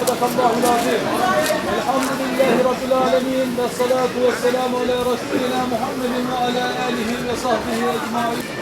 صدق الله العظيم الحمد لله رب العالمين والصلاة والسلام على رسولنا محمد وعلى آله وصحبه أجمعين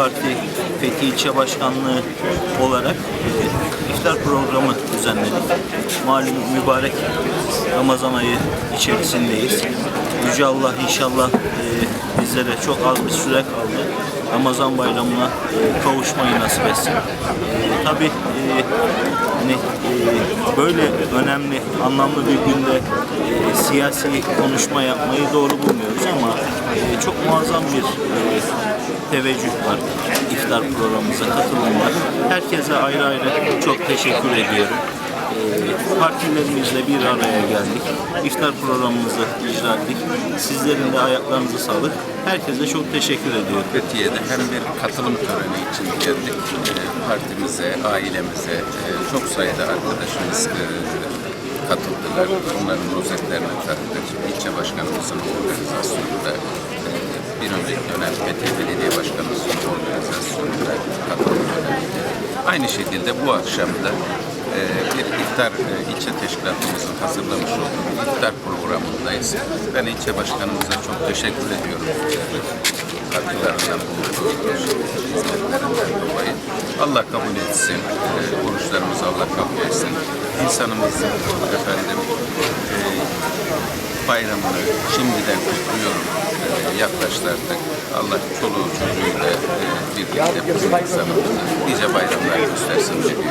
Parti Fethi İlçe Başkanlığı olarak e, iftar programı düzenledik. Malum mübarek Ramazan ayı içerisindeyiz. Yüce Allah inşallah e, bizlere çok az bir süre kaldı. Ramazan bayramına e, kavuşmayı nasip etsin. E, tabii e, hani, e, böyle önemli, anlamlı bir günde e, siyasi konuşma yapmayı doğru bulmuyoruz ama e, çok muazzam bir e, teveccüh var iftar programımıza katılım var. Herkese ayrı ayrı çok teşekkür ediyorum. Ee, Partilerimizle bir araya geldik. İftar programımızı icra ettik. Sizlerin de ayaklarınıza sağlık. Herkese çok teşekkür ediyorum. Fethiye'de hem bir katılım töreni için geldik. Ee, Partimize, ailemize e, çok sayıda arkadaşımız e, katıldılar. Onların rozetlerini taktık. İlçe başkanımızın organizasyonunda e, bir önceki dönem Fethiye Belediye Başkanımızın organizasyonunda katılım töreniydi. Aynı şekilde bu akşam da e, bir iftar e, ilçe teşkilatımızın hazırlamış olduğu bir iftar programındayız. Ben ilçe başkanımıza çok teşekkür ediyorum. Katkılarından bulunduğu hizmetlerinden dolayı. Allah kabul etsin. E, oruçlarımızı Allah kabul etsin. İnsanımızın efendim e, bayramını şimdiden kutluyorum. Yaklaştı artık. Allah çoluğu çocuğuyla e, birlikte bu insanımıza nice bayramlar göstersin. diliyorum.